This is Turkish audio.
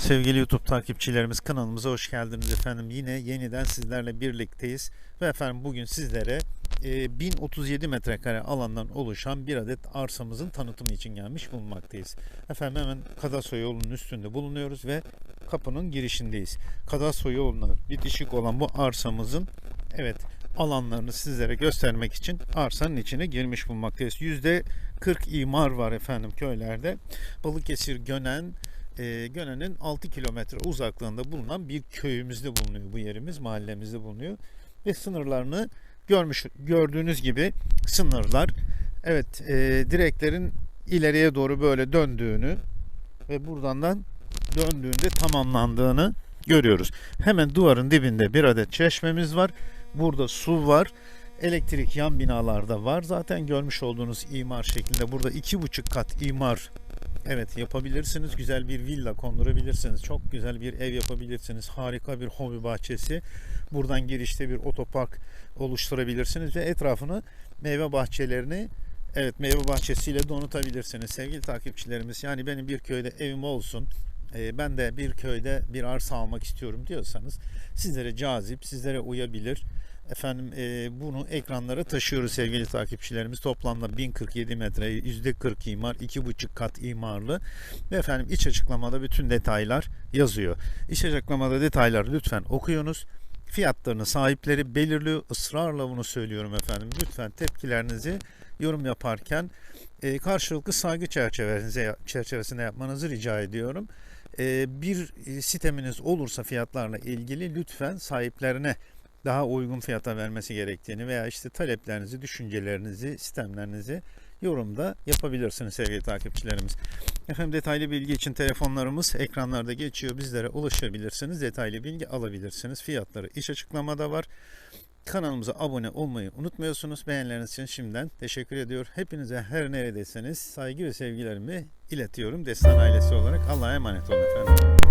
sevgili YouTube takipçilerimiz kanalımıza hoş geldiniz efendim. Yine yeniden sizlerle birlikteyiz ve efendim bugün sizlere e, 1037 metrekare alandan oluşan bir adet arsamızın tanıtımı için gelmiş bulunmaktayız. Efendim hemen Kadastro yolunun üstünde bulunuyoruz ve kapının girişindeyiz. Kadastro yoluna bitişik olan bu arsamızın evet alanlarını sizlere göstermek için arsanın içine girmiş bulunmaktayız. Yüzde 40 imar var efendim köylerde. Balıkesir Gönen e, Gönen'in 6 kilometre uzaklığında bulunan bir köyümüzde bulunuyor bu yerimiz, mahallemizde bulunuyor. Ve sınırlarını görmüş gördüğünüz gibi sınırlar evet e, direklerin ileriye doğru böyle döndüğünü ve buradan da döndüğünde tamamlandığını görüyoruz. Hemen duvarın dibinde bir adet çeşmemiz var. Burada su var. Elektrik yan binalarda var. Zaten görmüş olduğunuz imar şeklinde burada iki buçuk kat imar Evet yapabilirsiniz. Güzel bir villa kondurabilirsiniz. Çok güzel bir ev yapabilirsiniz. Harika bir hobi bahçesi. Buradan girişte bir otopark oluşturabilirsiniz ve etrafını meyve bahçelerini evet meyve bahçesiyle donatabilirsiniz. Sevgili takipçilerimiz yani benim bir köyde evim olsun. e, Ben de bir köyde bir arsa almak istiyorum diyorsanız sizlere cazip, sizlere uyabilir. Efendim e, bunu ekranlara taşıyoruz sevgili takipçilerimiz. Toplamda 1047 metre, %40 imar, 2,5 kat imarlı. Ve efendim iç açıklamada bütün detaylar yazıyor. İç açıklamada detayları lütfen okuyunuz. Fiyatlarını sahipleri belirliyor. Israrla bunu söylüyorum efendim. Lütfen tepkilerinizi yorum yaparken e, karşılıklı saygı çerçevesinde, çerçevesinde yapmanızı rica ediyorum. E, bir e, siteminiz olursa fiyatlarla ilgili lütfen sahiplerine daha uygun fiyata vermesi gerektiğini veya işte taleplerinizi, düşüncelerinizi, sistemlerinizi yorumda yapabilirsiniz sevgili takipçilerimiz. Efendim detaylı bilgi için telefonlarımız ekranlarda geçiyor. Bizlere ulaşabilirsiniz. Detaylı bilgi alabilirsiniz. Fiyatları iş açıklamada var. Kanalımıza abone olmayı unutmuyorsunuz. Beğenileriniz için şimdiden teşekkür ediyor. Hepinize her neredeyseniz saygı ve sevgilerimi iletiyorum. Destan ailesi olarak Allah'a emanet olun efendim.